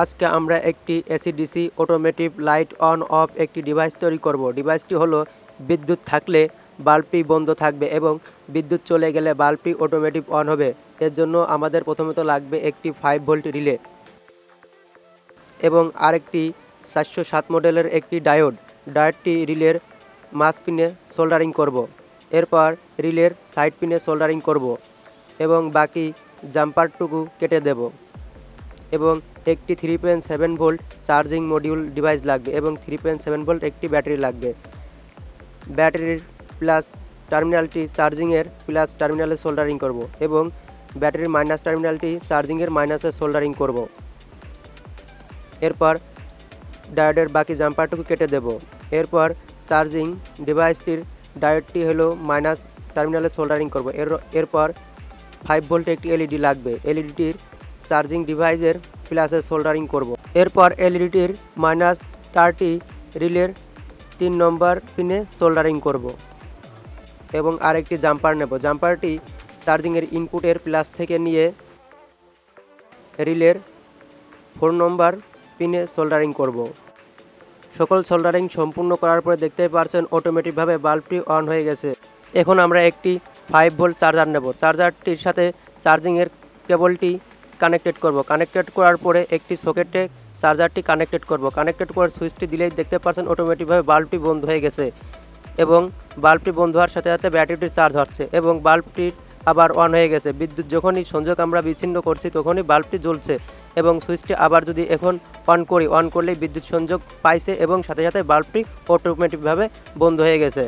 আজকে আমরা একটি AC DC automotive light on off একটি ডিভাইস তৈরি করব। ডিভাইসটি হলো বিদ্যুৎ থাকলে বাল্বটি বন্ধ থাকবে এবং বিদ্যুৎ চলে গেলে বাল্বটি অটোমেটিক অন হবে। এর জন্য আমাদের প্রথমত লাগবে একটি ফাইভ ভোল্ট রিলে এবং আরেকটি চারশো সাত মডেলের একটি ডায়োড ডায়োডটি রিলের মাস পিনে সোল্ডারিং করব। এরপর রিলের সাইড পিনে সোল্ডারিং করব এবং বাকি জাম্পারটুকু কেটে দেব। এবং একটি three point seven volt charging module device লাগবে এবং থ্রি পয়েন্ট সেভেন ভোল্ট একটি ব্যাটারি লাগবে। ব্যাটারির প্লাস টার্মিনালটি চার্জিংয়ের প্লাস টার্মিনালে সোল্ডারিং করব এবং ব্যাটারির মাইনাস টার্মিনালটি চার্জিংয়ের মাইনাসে সোল্ডারিং করব। এরপর ডায়োডের বাকি জাম্পারটুকু কেটে দেব। এরপর চার্জিং ডিভাইসটির ডায়োডটি হলো মাইনাস টার্মিনালে সোল্ডারিং করব। এর, এরপর ফাইভ ভোল্ট একটি এলইডি লাগবে। এলইডিটির চার্জিং ডিভাইসের প্লাসে সোল্ডারিং করব। এরপর এলইডিটির মাইনাস তারটি রিলের তিন নম্বর পিনে সোল্ডারিং করব। এবং আরেকটি জাম্পার নেব। জাম্পারটি চার্জিংয়ের ইনপুটের প্লাস থেকে নিয়ে রিলের ফোর নম্বর পিনে সোল্ডারিং করব। সকল সোল্ডারিং সম্পূর্ণ করার পরে দেখতেই পারছেন অটোমেটিকভাবে বাল্বটি অন হয়ে গেছে। এখন আমরা একটি ফাইভ ভোল্ট চার্জার নেব। চার্জারটির সাথে চার্জিংয়ের কেবলটি কানেক্টেড করব। কানেক্টেড করার পরে একটি সকেটে চার্জারটি কানেক্টেড করব। কানেক্টেড করার সুইচটি দিলেই দেখতে পাচ্ছেন অটোমেটিকভাবে বাল্বটি বন্ধ হয়ে গেছে এবং বাল্বটি বন্ধ হওয়ার সাথে সাথে ব্যাটারিটি চার্জ হচ্ছে এবং বাল্বটি আবার অন হয়ে গেছে। বিদ্যুৎ যখনই সংযোগ আমরা বিচ্ছিন্ন করছি তখনই বাল্বটি জ্বলছে এবং সুইচটি আবার যদি এখন অন করি অন করলেই বিদ্যুৎ সংযোগ পাইছে এবং সাথে সাথে বাল্বটি অটোমেটিকভাবে বন্ধ হয়ে গেছে।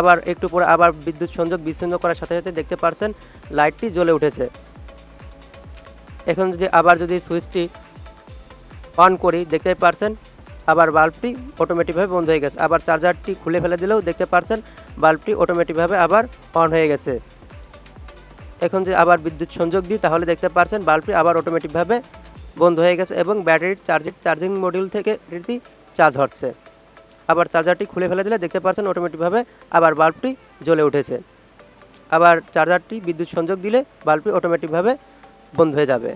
আবার একটু পরে আবার বিদ্যুৎ সংযোগ বিচ্ছিন্ন করার সাথে সাথে দেখতে পারছেন লাইটটি জ্বলে উঠেছে। এখন যদি আবার যদি সুইচটি অন করি, দেখতে পারছেন, আবার বাল্বটি অটোমেটিকভাবে বন্ধ হয়ে গেছে। আবার চার্জারটি খুলে ফেলে দিলেও দেখতে পারছেন, বাল্বটি অটোমেটিকভাবে আবার অন হয়ে গেছে। এখন যে আবার বিদ্যুৎ সংযোগ দিই, তাহলে দেখতে পারছেন, বাল্বটি আবার অটোমেটিকভাবে বন্ধ হয়ে গেছে এবং ব্যাটারির চার্জিং চার্জিং মডিউল থেকে এটি চার্জ হচ্ছে। আবার চার্জারটি খুলে ফেলে দিলে দেখতে পাচ্ছেন অটোমেটিকভাবে আবার বাল্বটি জ্বলে উঠেছে। আবার চার্জারটি বিদ্যুৎ সংযোগ দিলে বাল্বটি অটোমেটিকভাবে বন্ধ হয়ে যাবে।